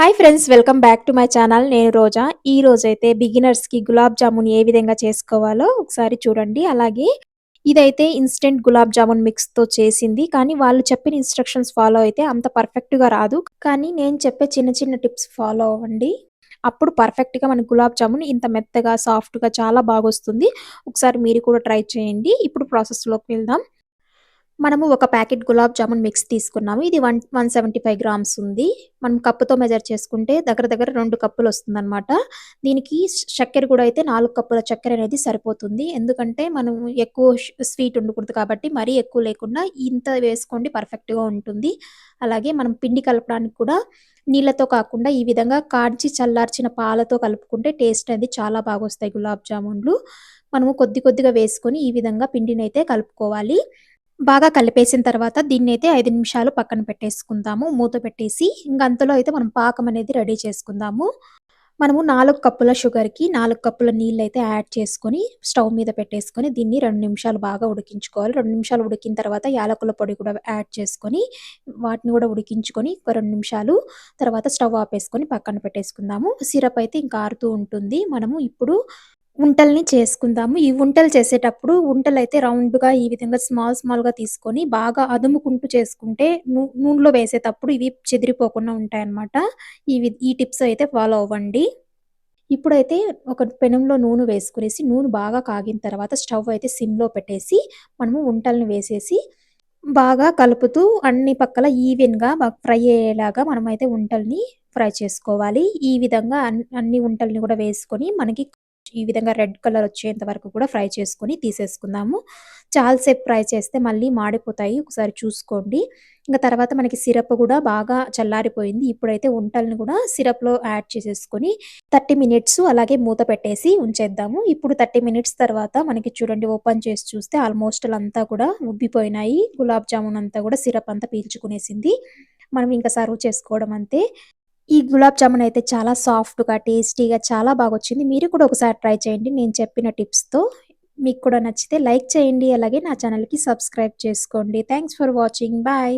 Hi friends welcome back to my channel నేను రోజా. ఈ రోజైతే బిగినర్స్కి గులాబ్ జామున్ ఏ విధంగా చేసుకోవాలో ఒకసారి చూడండి. అలాగే ఇదైతే ఇన్స్టెంట్ గులాబ్ జామున్ మిక్స్తో చేసింది. కానీ వాళ్ళు చెప్పిన ఇన్స్ట్రక్షన్స్ ఫాలో అయితే అంత పర్ఫెక్ట్గా రాదు. కానీ నేను చెప్పే చిన్న చిన్న టిప్స్ ఫాలో అవ్వండి. అప్పుడు పర్ఫెక్ట్గా మన గులాబ్ జామున్ ఇంత మెత్తగా సాఫ్ట్గా చాలా బాగా వస్తుంది ఒకసారి మీరు కూడా ట్రై చేయండి. ఇప్పుడు ప్రాసెస్లోకి వెళ్దాం. మనము ఒక ప్యాకెట్ గులాబ్ జామున్ మిక్స్ తీసుకున్నాము. ఇది one one seventy five grams ఉంది. మనం కప్పుతో మెజర్ చేసుకుంటే దగ్గర దగ్గర రెండు కప్పులు వస్తుందన్నమాట. దీనికి చక్కెర కూడా అయితే నాలుగు కప్పుల చక్కెర అనేది సరిపోతుంది. ఎందుకంటే మనం ఎక్కువ స్వీట్ ఉండకూడదు కాబట్టి మరీ ఎక్కువ లేకుండా ఇంత వేసుకోండి పర్ఫెక్ట్గా ఉంటుంది. అలాగే మనం పిండి కలపడానికి కూడా నీళ్ళతో కాకుండా ఈ విధంగా కాడ్చి చల్లార్చిన పాలతో కలుపుకుంటే టేస్ట్ అనేది చాలా బాగా వస్తాయి గులాబ్ జామున్లు. మనము కొద్ది కొద్దిగా వేసుకొని ఈ విధంగా పిండిని అయితే కలుపుకోవాలి. బాగా కలిపేసిన తర్వాత దీన్ని అయితే ఐదు నిమిషాలు పక్కన పెట్టేసుకుందాము. మూత పెట్టేసి ఇంకా అంతలో అయితే మనం పాకం అనేది రెడీ చేసుకుందాము. మనము నాలుగు కప్పుల షుగర్కి నాలుగు కప్పుల నీళ్ళు అయితే యాడ్ చేసుకొని స్టవ్ మీద పెట్టేసుకొని దీన్ని రెండు నిమిషాలు బాగా ఉడికించుకోవాలి. రెండు నిమిషాలు ఉడికిన తర్వాత యాలకుల పొడి కూడా యాడ్ చేసుకొని వాటిని కూడా ఉడికించుకొని ఒక రెండు నిమిషాలు తర్వాత స్టవ్ ఆపేసుకొని పక్కన పెట్టేసుకుందాము. సిరప్ అయితే ఇంకా ఆరుతూ ఉంటుంది. మనము ఇప్పుడు ఉంటల్ని చేసుకుందాము. ఈ ఉంటలు చేసేటప్పుడు ఉంటలు అయితే రౌండ్గా ఈ విధంగా స్మాల్ స్మాల్గా తీసుకొని బాగా అదుముకుంటూ చేసుకుంటే నూనెలో వేసేటప్పుడు ఇవి చెదిరిపోకుండా ఉంటాయన్నమాట. ఇవి ఈ టిప్స్ అయితే ఫాలో అవ్వండి. ఇప్పుడైతే ఒక పెనంలో నూనె వేసుకునేసి నూనె బాగా కాగిన తర్వాత స్టవ్ అయితే సిమ్లో పెట్టేసి మనము ఉంటల్ని వేసేసి బాగా కలుపుతూ అన్ని పక్కల ఈవెన్గా బాగా ఫ్రై అయ్యేలాగా మనమైతే ఉంటల్ని ఫ్రై చేసుకోవాలి. ఈ విధంగా అన్ని ఉంటల్ని కూడా వేసుకొని మనకి ఈ విధంగా రెడ్ కలర్ వచ్చేంత వరకు కూడా ఫ్రై చేసుకొని తీసేసుకుందాము. చాలాసేపు ఫ్రై చేస్తే మళ్ళీ మాడిపోతాయి. ఒకసారి చూసుకోండి. ఇంకా తర్వాత మనకి సిరప్ కూడా బాగా చల్లారిపోయింది. ఇప్పుడైతే వంటలను కూడా సిరప్లో యాడ్ చేసేసుకొని థర్టీ మినిట్స్ అలాగే మూత పెట్టేసి ఉంచేద్దాము. ఇప్పుడు థర్టీ మినిట్స్ తర్వాత మనకి చూడండి ఓపెన్ చేసి చూస్తే ఆల్మోస్ట్ అంతా కూడా ఉబ్బిపోయినాయి. గులాబ్ జామున్ అంతా కూడా సిరప్ అంతా పీల్చుకునేసింది. మనం ఇంకా సర్వ్ చేసుకోవడం అంతే. ఈ గులాబ్ జామున్ అయితే చాలా సాఫ్ట్‌గా, టేస్టీగా చాలా బాగా వచ్చింది మీరు కూడా ఒకసారి ట్రై చేయండి నేను చెప్పిన టిప్స్‌తో. మీకు కూడా నచ్చితే లైక్ చేయండి. అలాగే నా ఛానల్‌కి సబ్స్క్రైబ్ చేసుకోండి. Thanks for watching. బాయ్.